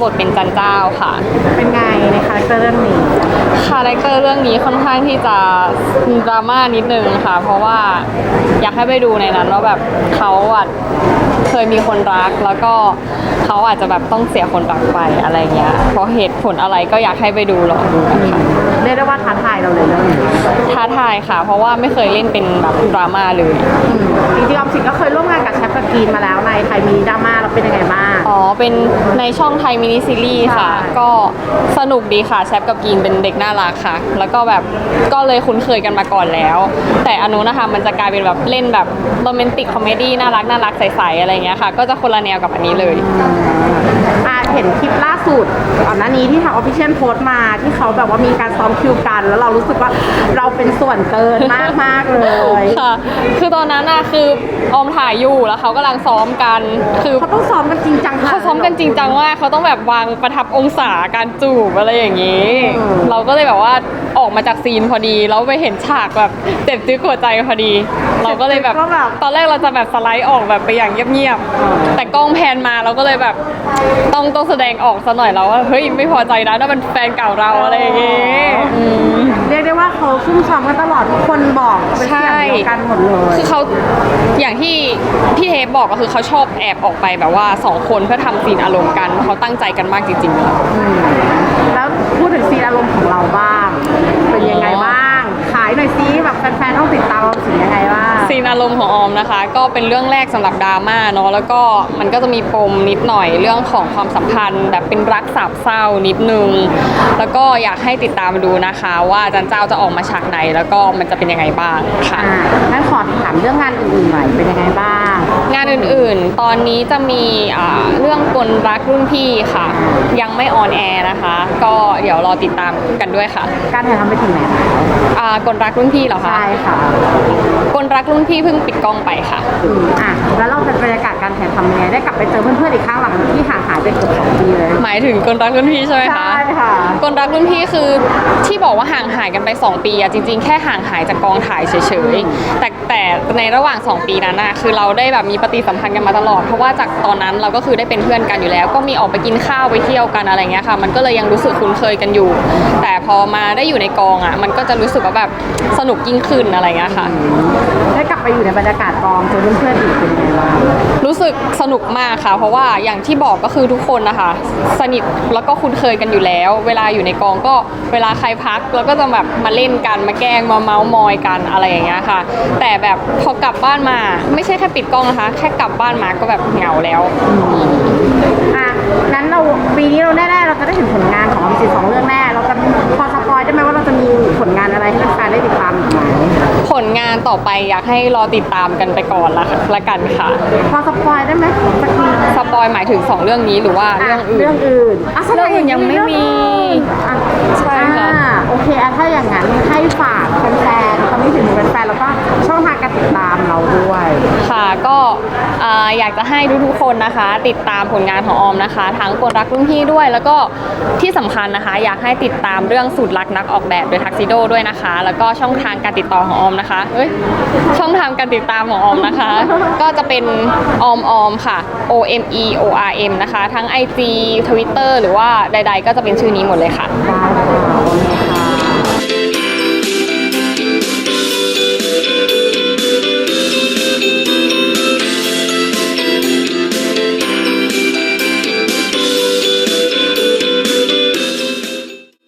บทเป็นจันเจ้าค่ะ เป็นไงในคาแรคเตอร์เรื่องนี้ คาแรคเตอร์เรื่องนี้ค่อนข้างที่จะดราม่านิดนึงค่ะ เพราะว่าอยากให้ไปดูในนั้นว่าแบบเขาอะเคยมีคนรักแล้วก็เขาอาจจะแบบต้องเสียคนรักไปอะไรเงี้ย เพราะเหตุผลอะไรก็อยากให้ไปดูลองดูนะคะเรียกได้ว่าท้าทายเราเลยเรื่องนี้ท้าทายค่ะ เพราะว่าไม่เคยเล่นเป็นแบบดราม่าเลยอืมจริงๆออมสินก็เคยร่ว เป็นในช่องไทยมินิซีรีส์ค่ะใช่ก็สนุกดีค่ะแชปกับกีนเป็นเด็กน่ารักค่ะ แล้วก็แบบก็เลยคุ้นเคยกันมาก่อนแล้ว แต่อนนุนะคะมันจะกลายเป็นแบบเล่นแบบโรแมนติกคอมเมดี้น่ารักน่ารักใสๆอะไรเงี้ยค่ะ ก็จะคนละแนวกับอันนี้เลย อ่าเห็นคลิปล่าสุดก่อนหน้านี้ที่ทางออฟฟิเชียลโพสต์มาที่เขาแบบว่ามีการซ้อมคิวกัน แล้วเรารู้สึกว่าเราเป็นส่วนเกินมากมากๆเลยค่ะ คือตอนนั้นน่ะคือออมถ่ายอยู่แล้วเขากำลังซ้อมกันคือ เขาต้องซ้อมกันจริงจังค่ะ เขาซ้อมกันจริงจังมากเขาต้องแบบวางประทับองศาการจูบอะไรอย่างนี้อืมเราก็เลยแบบว่าออกมาจากซีนพอดีแล้วไปเห็นฉากแบบเจ็บจึ๊กหัวใจพอดี เราก็เลยแบบก็แบบ ตอนแรกเราจะแบบสไลด์ออกแบบไปอย่างเงียบๆแต่กล้องแพนมาเราก็เลยแบบต้องต้องแสดงออกซะหน่อยแล้วว่าเฮ้ยไม่พอใจนะนั่นมันแฟนเก่าเราอะไรอย่างงี้อืม เรียกได้ว่าเขาซุ่มซ้อมกันตลอดทุกคนบอกเป็นเสียงเดียวกันหมดเลย คือเขาอย่างที่พี่เทปบอกก็คือเขาชอบแอบออกไปแบบว่าสองคนเพื่อทำซีนอารมณ์กันเขาตั้งใจกันมากจริงๆค่ะแล้ว ซีนอารมณ์ของออมนะคะ ก็เป็นเรื่องแรกสำหรับดราม่าเนาะแล้วก็มันก็จะมีปมนิดหน่อยเรื่องของความสัมพันธ์ แบบเป็นรักสามเศร้านิดนึง แล้วก็อยากให้ติดตามดูนะคะ ว่าจันเจ้าจะออกมาฉากไหน แล้วก็มันจะเป็นยังไงบ้างค่ะอ่างั้นขอถามเรื่องงานอื่นๆหน่อยเป็นยังไงบ้าง งานอื่นๆ ตอนนี้จะมีอ่าเรื่องกลรักรุ่นพี่ค่ะ ยังไม่ออนแอร์นะคะ ก็เดี๋ยวรอติดตามกันด้วยค่ะ การถ่ายทำไปถึงไหนแล้วอ่ากลรักรุ่นพี่เหรอคะใช่ค่ะกลรักรุ่นพี่เพิ่งปิดกล้องไปค่ะ อืมอะแล้วเราเป็นบรรยากาศการถ่ายทำยังไงได้กลับไปเจอเพื่อนๆอีกครั้งหลังที่ห่าง หายไปเกือบสองปีเลยหมายถึงกลรักรุ่นพี่ใช่ไหมคะ ใช่ค่ะกลรักรุ่นพี่คือที่บอกว่าห่างหายกันไป 2 ปีอะจริง ๆ แค่ห่างหายจากกองถ่ายเฉยๆ แต่แต่ในระหว่าง 2 ปีนั้นอะคือเราได้แบบมีปฏิสัมพันธ์กันมาตลอด เพราะว่าจากตอนนั้นเราก็คือได้เป็นเพื่อนกันอยู่แล้ว ก็มีออกไปกินข้าวไปเที่ยวกันอะไรเงี้ยค่ะ มันก็เลยยังรู้สึกคุ้นเคยกันอยู่ แต่พอมาได้อยู่ในกองอะมันก็จะรู้สึกว่าแบบสนุกยิ่งขึ้นอะไรเงี้ยค่ะ ได้กลับไปอยู่ในบรรยากาศกองเจอเพื่อนๆอีกเป็นยังไงบ้างรู้สึกสนุกมากค่ะ เพราะว่าอย่างที่บอกก็คือทุกคนนะคะสนิทแล้วก็คุ้นเคยกันอยู่แล้ว เวลาอยู่ในกองก็เวลาใครพักแล้วก็จะแบบมาเล่นกันมาแกล้งมาเมาส์มอยกันอะไรอย่างเงี้ยค่ะ แต่แบบพอกลับบ้านมาไม่ใช่แค่ปิดกล้องนะคะ แค่กลับบ้านมาก็แบบเหงาแล้วอะงั้นเราปีนี้เราแน่ๆเราจะได้เห็นผลงานของออมสินสองเรื่องแน่เราจะพอสปอยได้ไหมว่าเราจะมีผลงานอะไรให้แฟนๆได้ติดตามอีกไหมผลงานต่อไปอยากให้รอติดตามกันไปก่อนละละกันค่ะ พอสปอยได้ไหมสักทีสป อยหมายถึงสองเรื่องนี้หรือว่าเรื่องอื่น เรื่องอื่นอะแสดเรื่องอื่นยังไม่มีอะใช่ค่ะ อ่าโอเคอะถ้าอย่างนั้นให้ฝากแฟนๆตอนนี้ ค่ะก็เอ่อยากจะให้ทุกๆคนนะคะ ติดตามผลงานของออมนะคะ ทั้งกลรักรุ่นพี่ด้วย แล้วก็ที่สำคัญนะคะ อยากให้ติดตามเรื่องสูตรลักนักออกแบบโดยทักซิโดด้วยนะคะ แล้วก็ช่องทางการติดต่อของออมนะคะเอ้ยช่องทางการติดตามของออมนะคะ ก็จะเป็นออมออมค่ะ O M E O R M นะคะ ทั้ง IG Twitter หรือว่าใด ๆ ก็จะเป็นชื่อนี้หมดเลยค่ะ